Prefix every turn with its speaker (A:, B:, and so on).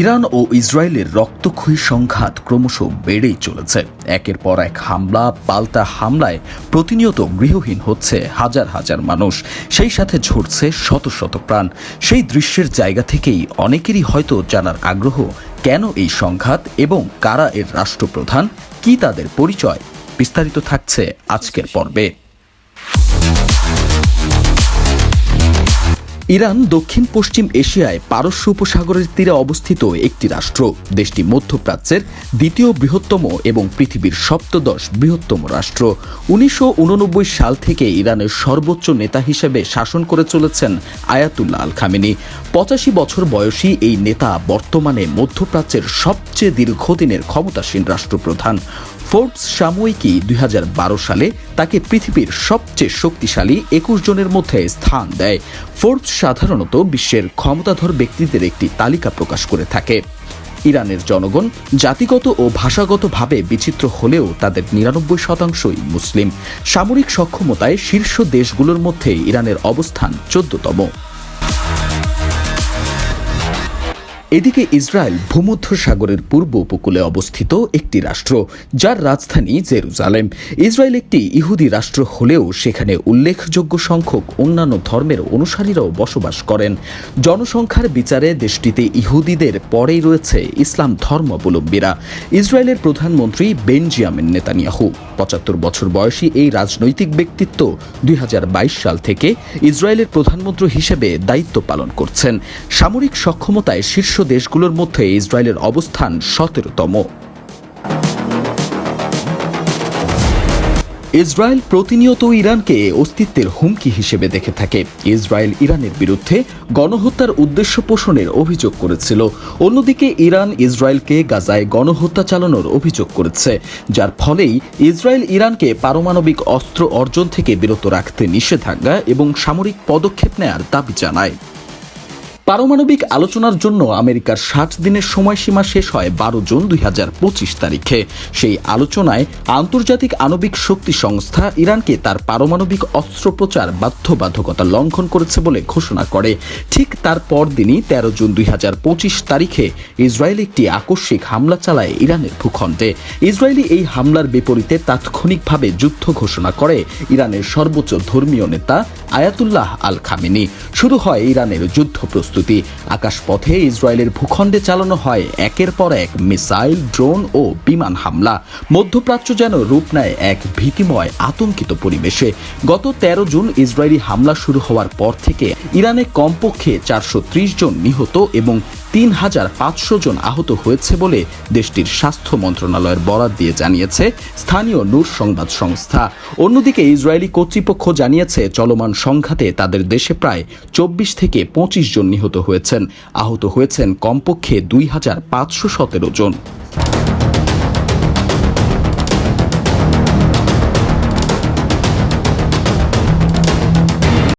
A: Iran ও ইসরায়েলের রক্তক্ষয়ী সংঘাত ক্রমশ বেড়েই চলেছে। একের পর এক হামলা, পাল্টা হামলায় প্রতিনিয়ত গৃহহীন হচ্ছে হাজার হাজার মানুষ। সেই সাথে ঝরছে শত শত প্রাণ। সেই দৃশ্যের জায়গা থেকেই অনেকেরই হয়তো জানার আগ্রহ, কেন এই সংঘাত এবং কারা এর রাষ্ট্রপ্রধান, কি তাদের পরিচয়? বিস্তারিত থাকছে আজকের পর্বে। ইরান দক্ষিণ পশ্চিম এশিয়ায় পারস্য উপসাগরের তীরে অবস্থিত একটি রাষ্ট্র। দেশটি মধ্যপ্রাচ্যের দ্বিতীয় বৃহত্তম এবং পৃথিবীর সপ্তদশ বৃহত্তম রাষ্ট্র। উনিশশো সাল থেকে ইরানের সর্বোচ্চ নেতা হিসেবে শাসন করে চলেছেন আয়াতুল্লাহ আল খামেনি পঁচাশি বছর বয়সী এই নেতা বর্তমানে মধ্যপ্রাচ্যের সবচেয়ে দীর্ঘদিনের ক্ষমতাসীন রাষ্ট্রপ্রধান। ফোর্বস সাময়িকী দুই হাজার বারো সালে তাকে পৃথিবীর সবচেয়ে শক্তিশালী একুশ জনের মধ্যে স্থান দেয়। ফোর্বস সাধারণত বিশ্বের ক্ষমতাধর ব্যক্তিদের একটি তালিকা প্রকাশ করে থাকে। ইরানের জনগণ জাতিগত ও ভাষাগতভাবে বিচিত্র হলেও তাদের নিরানব্বই শতাংশই মুসলিম। সামরিক সক্ষমতায় শীর্ষ দেশগুলোর মধ্যে ইরানের অবস্থান চোদ্দতম। এদিকে ইসরায়েল ভূমধ্য সাগরের পূর্ব উপকূলে অবস্থিত একটি রাষ্ট্র, যার রাজধানী জেরুজালেম। ইসরায়েল একটি ইহুদি রাষ্ট্র হলেও সেখানে উল্লেখযোগ্য সংখ্যক অন্যান্য ধর্মের অনুসারীরাও বসবাস করেন। জনসংখ্যার বিচারে দেশটিতে ইহুদিদের পরেই রয়েছে ইসলাম ধর্মাবলম্বীরা। ইসরায়েলের প্রধানমন্ত্রী বেনজিয়ামিন নেতানিয়াহু। পঁচাত্তর বছর বয়সী এই রাজনৈতিক ব্যক্তিত্ব দুই হাজার বাইশ সাল থেকে ইসরায়েলের প্রধানমন্ত্রী হিসেবে দায়িত্ব পালন করছেন। সামরিক সক্ষমতায় শীর্ষ দেশগুলোর মধ্যে ইসরায়েলের অবস্থান সতেরোতম। ইসরায়েল প্রতিনিয়ত ইরানকে অস্তিত্বের হুমকি হিসেবে দেখে থাকে। ইসরায়েল ইরানের বিরুদ্ধে গণহত্যার উদ্দেশ্য পোষণের অভিযোগ করেছিল। অন্যদিকে ইরান ইসরায়েলকে গাজায় গণহত্যা চালানোর অভিযোগ করেছে। যার ফলেই ইসরায়েল ইরানকে পারমাণবিক অস্ত্র অর্জন থেকে বিরত রাখতে নিষেধাজ্ঞা এবং সামরিক পদক্ষেপ নেয়ার দাবি জানায়। পারমাণবিক আলোচনার জন্য আমেরিকার ষাট দিনের সময়সীমা শেষ হয় বারো জুন দুই হাজার পঁচিশ তারিখে। সেই আলোচনায় আন্তর্জাতিক আণবিক শক্তি সংস্থা ইরানকে তার পারমাণবিক অস্ত্র প্রচার বাধ্যবাধকতা লঙ্ঘন করেছে বলে ঘোষণা করে। ঠিক তার পরদিনই তেরো জুন দুই হাজার পঁচিশ তারিখে ইসরায়েল একটি আকস্মিক হামলা চালায় ইরানের ভূখণ্ডে। ইসরায়েলি এই হামলার বিপরীতে তাৎক্ষণিকভাবে যুদ্ধ ঘোষণা করে। ইরানের সর্বোচ্চ ধর্মীয় নেতা আয়াতুল্লাহ আল খামেনি শুরু হয় ইরানের যুদ্ধ প্রস্তুতি। আকাশপথে ইসরায়েলের ভূখণ্ডে চালানো হয় একের পর এক মিসাইল, ড্রোন ও বিমান হামলা। মধ্যপ্রাচ্য যেন রূপ নেয় এক ভীতিময়, আতঙ্কিত পরিবেশে। গত ১৩ জুন ইসরায়েলি হামলা শুরু হওয়ার পর থেকে ইরানে কমপক্ষে চারশো ত্রিশ জন নিহত এবং তিন হাজার পাঁচশো জন আহত হয়েছে বলে দেশটির স্বাস্থ্য মন্ত্রণালয়ের বরাত দিয়ে জানিয়েছে স্থানীয় নূর সংবাদ সংস্থা। অন্যদিকে ইসরায়েলি কর্তৃপক্ষ জানিয়েছে, চলমান সংঘাতে তাদের দেশে প্রায় চব্বিশ থেকে পঁচিশ জন নিহত হয়েছেন। আহত হয়েছেন কমপক্ষে দুই হাজার পাঁচশো সতেরো জন।